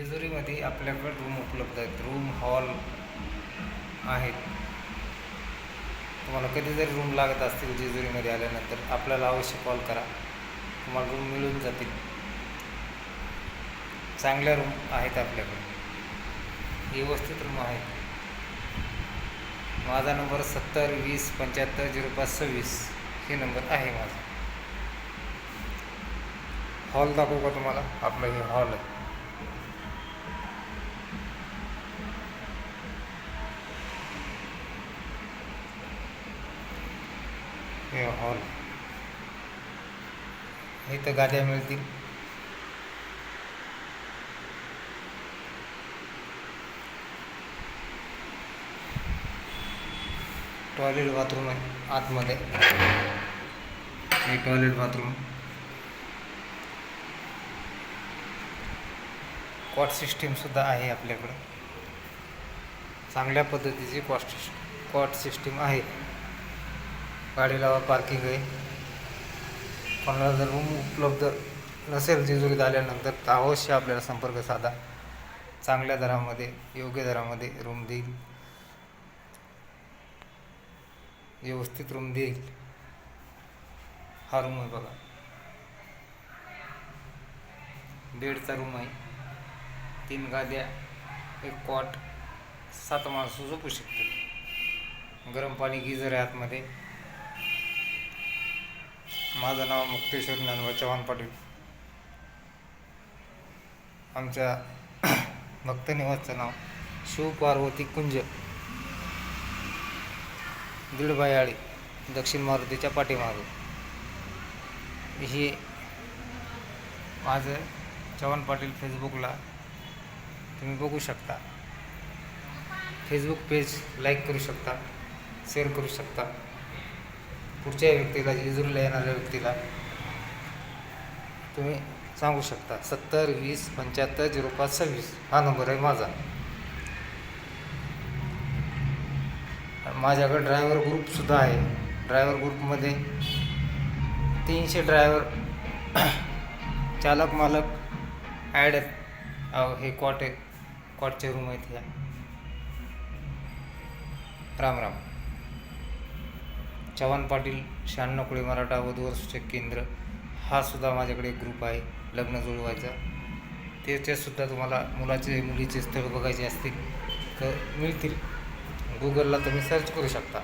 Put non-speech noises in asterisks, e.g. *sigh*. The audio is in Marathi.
जेजुरीमध्ये आपल्याकडे रूम उपलब्ध आहेत. रूम हॉल आहेत. तुम्हाला कधी जरी रूम लागत असतील जेजुरीमध्ये आल्यानंतर आपल्याला अवश्य कॉल करा. तुम्हाला रूम मिळून जातील. चांगल्या रूम आहेत आपल्याकडे. व्यवस्थित रूम आहेत. माझा नंबर सत्तर वीस पंच्याहत्तर झिरो पाच सव्वीस. हे नंबर आहे माझा. हॉल दाखवू का तुम्हाला? आपलं हे हॉल आहे. हो, हो हे हॉल इथं गाद्या मिळतील. टॉयलेट बाथरूम आहे आतमध्ये. हे टॉयलेट बाथरूम. कॉट सिस्टीमसुद्धा आहे आपल्याकडं. चांगल्या पद्धतीची कॉस्ट कॉट सिस्टीम आहे. गाडी लावा पार्किंग आहे. कोणाला जर रूम उपलब्ध नसेल जेजुरीत आल्यानंतर तर अवश्य आपल्याला संपर्क साधा. चांगल्या दरामध्ये योग्य दरामध्ये रूम देईल. व्यवस्थित रूम देईल. हा रूम आहे बघा. बेडचा रूम आहे. तीन गाद्या एक कॉट सात माणसं झोपू शकते गरम पाणी गिजर आहे आतमध्ये. माझं नाव मुक्तेश्वर ज्ञानवा चव्हाण पाटील. आमच्या *clears throat* भक्तनिवासचं नाव नाव शिवपार्वती कुंज. दीडबायाळी दक्षिण मारुतीच्या पाठीमागं. ही माझं चव्हाण पाटील फेसबुकला तुम्ही बघू शकता. फेसबुक पेज लाईक करू शकता शेअर करू शकता. पुढच्या व्यक्तीला जेजुरीला येणाऱ्या व्यक्तीला तुम्ही सांगू शकता. सत्तर वीस पंच्याहत्तर झिरो पाच सव्वीस. हा नंबर आहे माझा. माझ्याकडे ड्रायव्हर ग्रुपसुद्धा आहे. ड्रायव्हर ग्रुपमध्ये तीनशे ड्रायव्हर *clears throat* चालक मालक ॲड आहेत. अहो हे कॉट आहे कॉटचे रूम आहेत ह्या. राम राम. चव्हाण पाटील शहाण्णव कुळे मराठा वधूवर सूचक केंद्र हा सुद्धा माझ्याकडे एक ग्रुप आहे लग्न जुळवायचा. त्याच्यातसुद्धा तुम्हाला मुलाचे मुलीचे स्थळ बघायचे असतील तर मिळतील. गुगलला तुम्ही सर्च करू शकता.